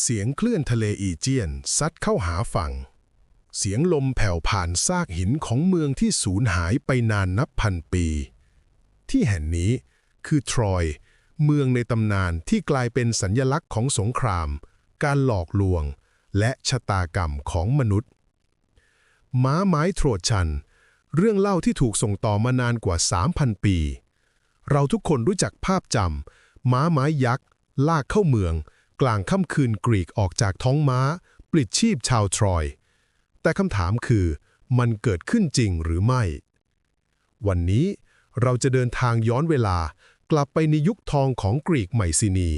เสียงคลื่นทะเลอีเจียนซัดเข้าหาฝั่ง เสียงลมแผ่วผ่านซากหินของเมืองที่สูญหายไปนานนับพันปี ที่แห่งนี้คือทรอย เมืองในตำนานที่กลายเป็นสัญญลักษณ์ของสงคราม การหลอกลวง และชะตากรรมของมนุษย์ ม้าไม้โทรชัน เรื่องเล่าที่ถูกส่งต่อมานานกว่า 3,000 ปี เราทุกคนรู้จักภาพจำม้าไม้ยักษ์ ลากเข้าเมือง กลางค่ำคืนกรีกออกจากท้องม้า ปลิดชีพชาวทรอย แต่คำถามคือมันเกิดขึ้นจริงหรือไม่ วันนี้เราจะเดินทางย้อนเวลากลับไปในยุคทองของกรีกไมซินี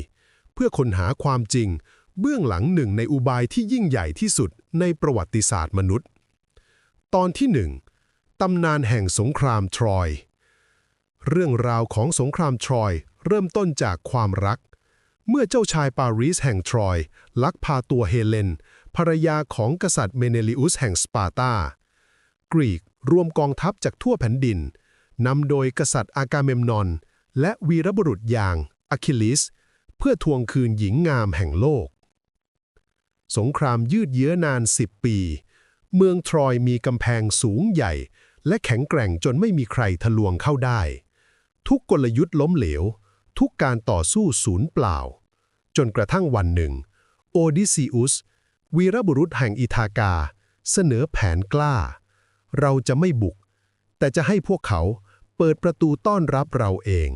เพื่อค้นหาความจริง เบื้องหลังหนึ่งในอุบายที่ยิ่งใหญ่ที่สุดในประวัติศาสตร์มนุษย์ ตอนที่หนึ่งตำนานแห่งสงครามทรอย เรื่องราวของสงครามทรอยเริ่มต้นจากความรัก เมื่อเจ้าชายปารีสแห่งทรอย ลักพาตัวเฮเลน ภรรยาของกษัตริย์เมเนลิอุสแห่งสปาร์ตา กรีกรวมกองทัพจากทั่วแผ่นดิน นำโดยกษัตริย์อากาเมมนอน และวีรบุรุษอย่างอะคิลิส เพื่อทวงคืนหญิงงามแห่งโลก สงครามยืดเยื้อนาน10ปี เมืองทรอยมีกำแพงสูงใหญ่ และแข็งแกร่งจนไม่มีใครทะลวงเข้าได้ ทุกกลยุทธ์ล้มเหลว ทุกการต่อสู้สูญเปล่า จนกระทั่งวันหนึ่ง โอดิซิอุส วีรบุรุษแห่งอิธากา เสนอแผนกล้า เราจะไม่บุก แต่จะให้พวกเขาเปิดประตูต้อนรับเราเอง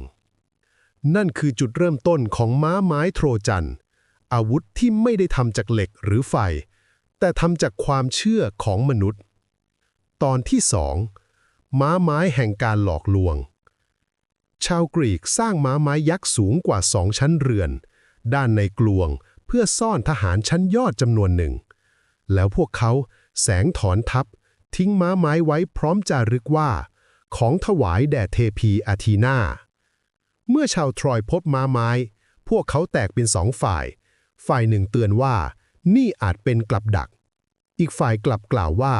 นั่นคือจุดเริ่มต้นของม้าไม้โทรจัน อาวุธที่ไม่ได้ทำจากเหล็กหรือไฟ แต่ทำจากความเชื่อของมนุษย์ ตอนที่สองม้าไม้แห่งการหลอกลวง ชาวกรีกสร้างม้าไม้ยักษ์สูงกว่าสองชั้นเรือน ด้านในกลวง เพื่อซ่อนทหารชั้นยอดจำนวนหนึ่ง แล้วพวกเขาแสงถอนทัพ ทิ้งม้าไม้ไว้พร้อมจารึกว่า ของถวายแด่เทพีอาทีนาเมื่อชาวทรอยพบม้าไม้ พวกเขาแตกเป็นสองฝ่าย ฝ่ายหนึ่งเตือนว่า นี่อาจเป็นกลับดัก อีกฝ่ายกลับกล่าวว่า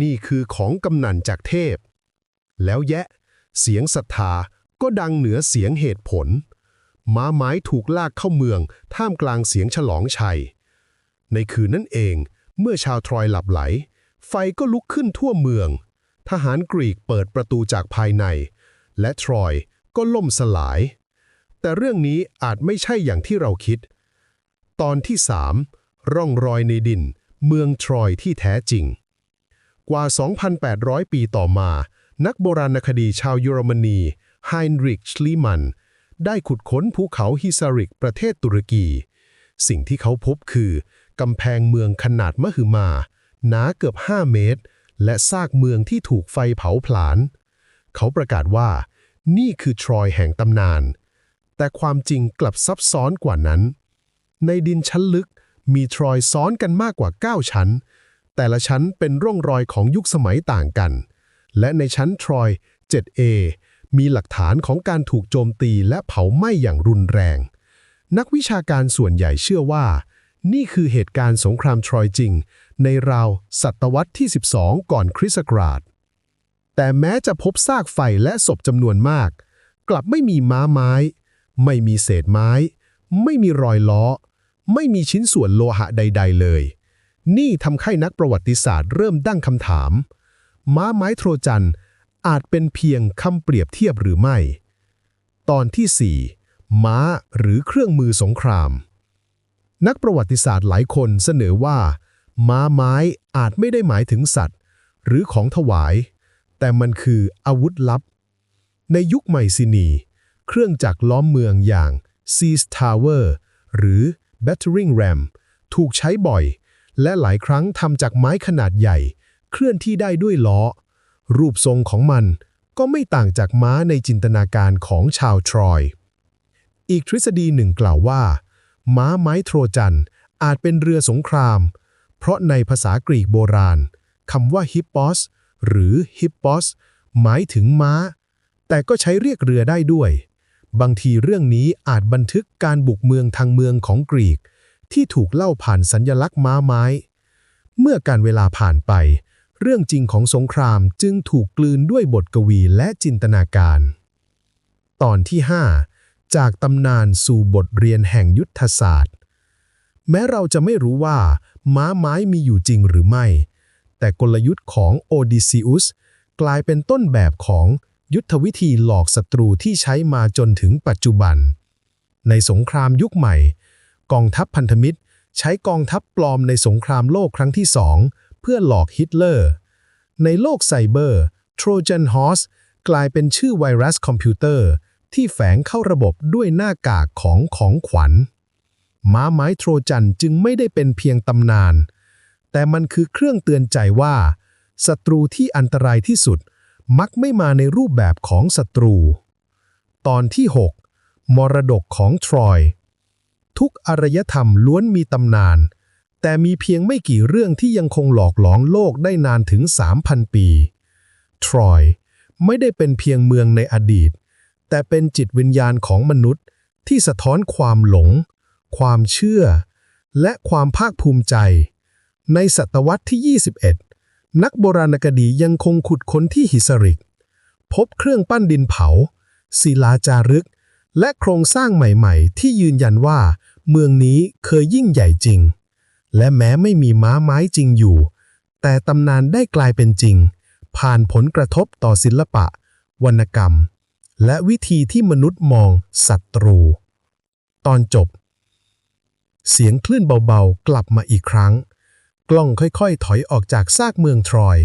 นี่คือของกำนันจากเทพ แล้วแยะ เสียงศรัทธาก็ดังเหนือเสียงเหตุผล ม้าไม้ถูกลากเข้าเมือง ท่ามกลางเสียงฉลองชัย ในคืนนั้นเอง เมื่อชาวทรอยหลับไหล ไฟก็ลุกขึ้นทั่วเมือง ทหารกรีกเปิดประตูจากภายใน และทรอยก็ล่มสลาย แต่เรื่องนี้อาจไม่ใช่อย่างที่เราคิด ตอนที่สามร่องรอยในดิน เมืองทรอยที่แท้จริง กว่า 2,800 ปีต่อมา นักโบราณคดีชาวเยอรมนีไฮนริชลีมัน ได้ขุดค้นภูเขาฮิซาริกประเทศตุรกี สิ่งที่เขาพบคือกำแพงเมืองขนาดมหึมา หนาเกือบ 5 เมตร และซากเมืองที่ถูกไฟเผาผลาญ เขาประกาศว่า นี่คือทรอยแห่งตำนาน แต่ความจริงกลับซับซ้อนกว่านั้น ในดินชั้นลึกมีทรอยซ้อนกันมากกว่า 9 ชั้น แต่ละชั้นเป็นร่องรอยของยุคสมัยต่างกัน และในชั้นทรอย 7A มีหลักฐานของการถูกโจมตีและเผาไหม้อย่างรุนแรง นักวิชาการส่วนใหญ่เชื่อว่า นี่คือเหตุการณ์สงครามทรอยจริง ในราวศตวรรษที่ 12 ก่อนคริสต์ศักราช แต่แม้จะพบซากไฟและศพจำนวนมาก กลับไม่มีม้าไม้ ไม่มีเศษไม้ ไม่มีรอยล้อ ไม่มีชิ้นส่วนโลหะใด ๆ เลย นี่ทำให้นักประวัติศาสตร์เริ่มตั้งคำถาม ม้าไม้โทรจัน อาจเป็นเพียงคำเปรียบเทียบหรือไม่ ตอนที่ 4 ม้าหรือเครื่องมือสงคราม นักประวัติศาสตร์หลายคนเสนอว่า ม้าไม้อาจไม่ได้หมายถึงสัตว์ หรือของถวาย แต่มันคืออาวุธลับ ในยุคใหม่ซินี เครื่องจักรล้อมเมืองอย่าง Siege Tower หรือ Battering Ram ถูกใช้บ่อย และหลายครั้งทำจากไม้ขนาดใหญ่ เคลื่อนที่ได้ด้วยล้อ รูปทรงของมันก็ไม่ต่างจากม้าในจินตนาการของชาวทรอย อีกทฤษฎีหนึ่งกล่าวว่า ม้าไม้โทรจันอาจเป็นเรือสงคราม เพราะในภาษากรีกโบราณคำว่าฮิปปอสหรือฮิปปอสหมายถึงม้า แต่ก็ใช้เรียกเรือได้ด้วย บางทีเรื่องนี้อาจบันทึกการบุกเมืองทางเมืองของกรีก ที่ถูกเล่าผ่านสัญญลักษณ์ม้าไม้ เมื่อการเวลาผ่านไป เรื่องจริงของสงครามจึงถูกกลืนด้วยบทกวีและจินตนาการ ตอนที่ 5 จากตำนานสู่บทเรียนแห่งยุทธศาสตร์ แม้เราจะไม่รู้ว่า ม้าไม้มีอยู่จริงหรือไม่ แต่กลยุทธ์ของโอดิซิอุสกลายเป็นต้นแบบของยุทธวิธีหลอกศัตรูที่ใช้มาจนถึงปัจจุบัน ในสงครามยุคใหม่ กองทัพพันธมิตร ใช้กองทัพปลอมในสงครามโลกครั้งที่สอง เพื่อหลอกฮิตเลอร์ ในโลกไซเบอร์ Trojan Horse กลายเป็นชื่อไวรัสคอมพิวเตอร์ ที่แฝงเข้าระบบด้วยหน้ากากของของขวัญ ม้าไม้โทรจันจึงไม่ได้เป็นเพียงตำนาน แต่มันคือเครื่องเตือนใจว่าศัตรูที่อันตรายที่สุด มักไม่มาในรูปแบบของศัตรู ตอนที่ 6 มรดกของทรอย ทุกอารยธรรมล้วนมีตำนาน แต่มีเพียงไม่กี่เรื่องที่ยังคงหลอกหลอนโลกได้นานถึง 3,000 ปี ทรอยไม่ได้เป็นเพียงเมืองในอดีต แต่เป็นจิตวิญญาณของมนุษย์ที่สะท้อนความหลง ความเชื่อ และความภาคภูมิใจ ในศตวรรษที่ 21 นักโบราณคดียังคงขุดค้นที่ฮิสริก พบเครื่องปั้นดินเผา ศิลาจารึก และโครงสร้างใหม่ ๆ ที่ยืนยันว่า เมืองนี้เคยยิ่งใหญ่จริง และแม้ไม่มีม้าไม้จริงอยู่ แต่ตำนานได้กลายเป็นจริง ผ่านผลกระทบต่อศิลปะ วรรณกรรม และวิธีที่มนุษย์มองศัตรู ตอนจบ เสียงคลื่นเบาๆ กลับมาอีกครั้ง กล้องค่อยๆ ถอยออกจากซากเมืองทรอย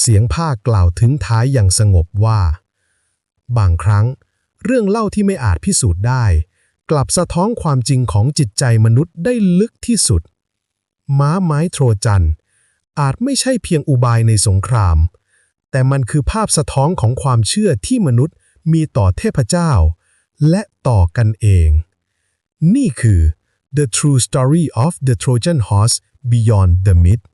เสียงผ้ากล่าวถึงท้ายอย่างสงบว่า บางครั้ง เรื่องเล่าที่ไม่อาจพิสูจน์ได้ กลับสะท้อนความจริงของจิตใจมนุษย์ได้ลึกที่สุด ม้าไม้โทรจัน อาจไม่ใช่เพียงอุบายในสงคราม แต่มันคือภาพสะท้อนของความเชื่อที่มนุษย์มีต่อเทพเจ้า และต่อกันเอง นี่คือ The True Story of the Trojan Horse Beyond the Myth